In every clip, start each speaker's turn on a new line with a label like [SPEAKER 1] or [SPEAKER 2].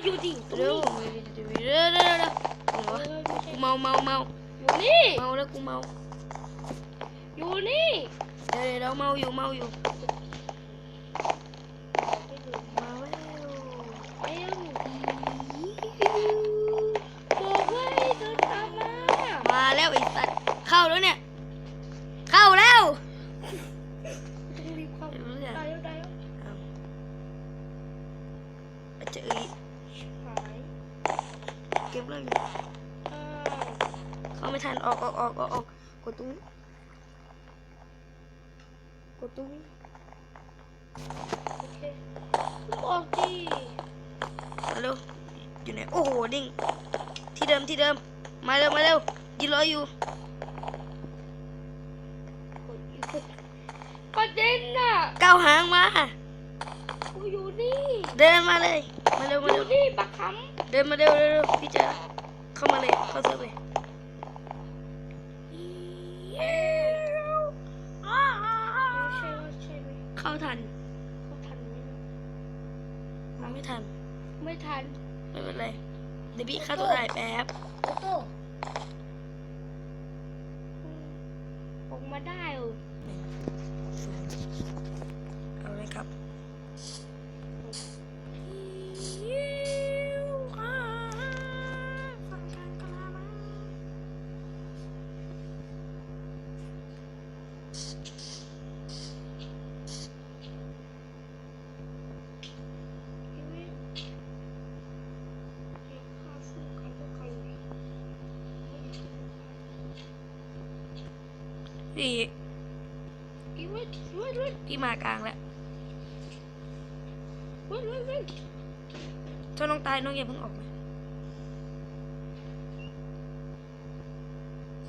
[SPEAKER 1] อยู่ดิรง
[SPEAKER 2] เร็วเร็วเร็วเร็วเร็วเร็วหัว
[SPEAKER 1] เอ
[SPEAKER 2] กูเมาเมาเมา
[SPEAKER 1] อยู่นี่
[SPEAKER 2] เมาแล้วกูเมา
[SPEAKER 1] อยู่นี่
[SPEAKER 2] เดี๋ยวเดี๋ยวเดี๋ยวเมาอยู่เมาอยู่มาแล้ว
[SPEAKER 1] เอ้วบอกไว้เดินตามมา
[SPEAKER 2] มาแล้วไอ้สัตว์เข้าแล้วเนี่ย เข้าแล้ว
[SPEAKER 1] ต้องรีบเข้า
[SPEAKER 2] เดี๋ยวรู้จัก
[SPEAKER 1] ได้แล้วได้แล้ว
[SPEAKER 2] เอาอาจจะเอ้ย
[SPEAKER 1] หาย
[SPEAKER 2] เก็บเลยอยู่
[SPEAKER 1] อ้าว
[SPEAKER 2] เข้าไม่ทันออกออกออกออกออกกดตรงนี้กดตรงนี้
[SPEAKER 1] โอเคบอกดิ
[SPEAKER 2] มาเร็วอยู่ไหนโอ้โหดิ่งที่เดิมที่เดิมมาเร็วมาเร็วยืนรออยู่
[SPEAKER 1] กดอีกคนประเด็นน่ะ
[SPEAKER 2] ก้าวหางมา
[SPEAKER 1] กูอยู่นี่
[SPEAKER 2] เดินมาเลย มาเร็ว
[SPEAKER 1] อ
[SPEAKER 2] มาเร็
[SPEAKER 1] ยู่
[SPEAKER 2] ว
[SPEAKER 1] นี่บักค
[SPEAKER 2] เดินมาเร็วเร็วเร็วพี่เจอเข้ามาเลยเข้าเซิร์ฟเลยำ
[SPEAKER 1] ไม่ใช่ว่าใช่ไหม
[SPEAKER 2] เข้าทัน
[SPEAKER 1] เขาทันไหมนะ
[SPEAKER 2] มาไม่ทัน
[SPEAKER 1] ไม่ทัน
[SPEAKER 2] ไม่เป็นไรเดี๋ยวพี่ฆ่าตัวตายแป๊บ
[SPEAKER 1] โอโต้ออกมาได้เออ
[SPEAKER 2] เอาเลยครับ พี่
[SPEAKER 1] ชีวิตช่วยด้วย
[SPEAKER 2] พี่มากลางแล้ว
[SPEAKER 1] ช่วยด้วยช่วย
[SPEAKER 2] ถ้าน้องตายน้องอย่าเพิ่งออกนะ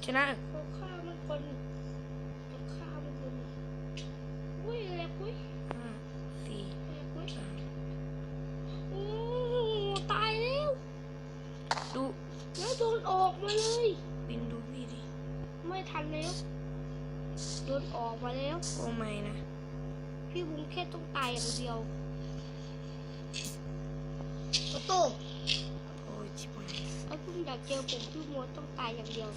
[SPEAKER 2] ชนะ
[SPEAKER 1] เขาฆ่ามันคนเขาฆ่ามันคนอุ้ยแหลกอุ้ย
[SPEAKER 2] ห้าสี่
[SPEAKER 1] แหลกอุ้ย
[SPEAKER 2] สาม
[SPEAKER 1] โอ้ตายแล้ว
[SPEAKER 2] ดู
[SPEAKER 1] แล้วโดนออกมาเลย
[SPEAKER 2] บินดูพี่ดิ
[SPEAKER 1] ไม่ทันแล้ว โดนออกมาแล้ว
[SPEAKER 2] โอ้ไม่นะ
[SPEAKER 1] พี่บุ้งแค่ต้องตายอย่างเดียวโอโต้
[SPEAKER 2] โอ้ยชิบหาย
[SPEAKER 1] ไอ้คุณอยากเจอผมพี่มัวต้องตายอย่างเดียว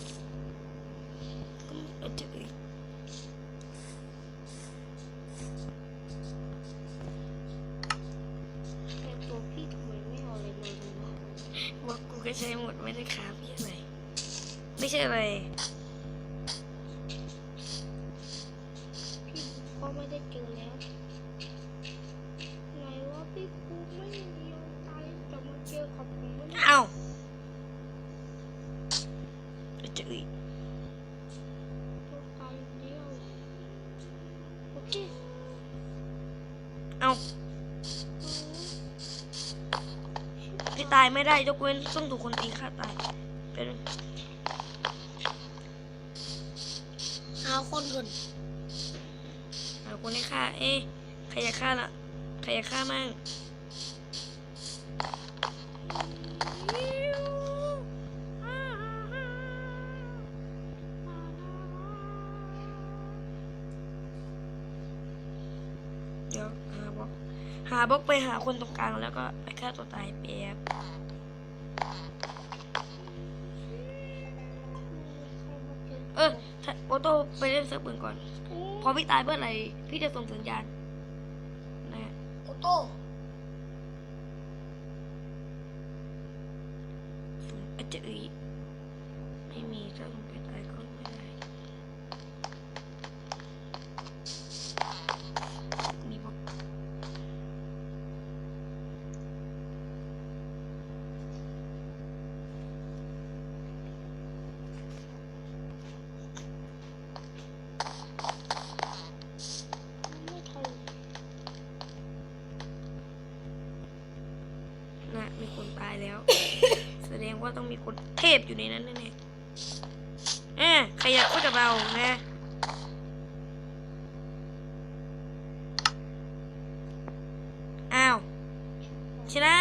[SPEAKER 2] ก็เอาเจออีก
[SPEAKER 1] แต่ตัวพี่ทำไมไม่เอาอะไรมาเลยวะ
[SPEAKER 2] ว่ากูก็ใช้หมดไม่ได้ครับพี่อะไร ไม่ใช่อะไร
[SPEAKER 1] เอาเจอ
[SPEAKER 2] อีก
[SPEAKER 1] ต้องตายอย่างเดียวโอเค
[SPEAKER 2] เอ้าพี่ตายไม่ได้ยกเว้นต้องถูกคนตีฆ่าตายเป็น
[SPEAKER 1] เอาคนก่อน
[SPEAKER 2] หาคนให้ฆ่า เอ๊ะใครอยากฆ่าละใครอยากฆ่ามั่ง หาบล็อกไปหาคนตรงกลางแล้วก็ไปฆ่าตัวตายแป๊บเออถ้าโอโต้ไปเล่นเซิร์ฟอื่นก่อน พอพี่ตายเมื่อไหร่พี่จะส่งสัญญาณนะฮะ
[SPEAKER 1] โอโต้
[SPEAKER 2] ส่งอาจจะอีไม่มีถ้าลงไป มีคนตายแล้ว แสดงว่าต้องมีคนเทพอยู่ในนั้นแน่ๆเอ๊ขยะก็จะเบานะอ้าวชนะ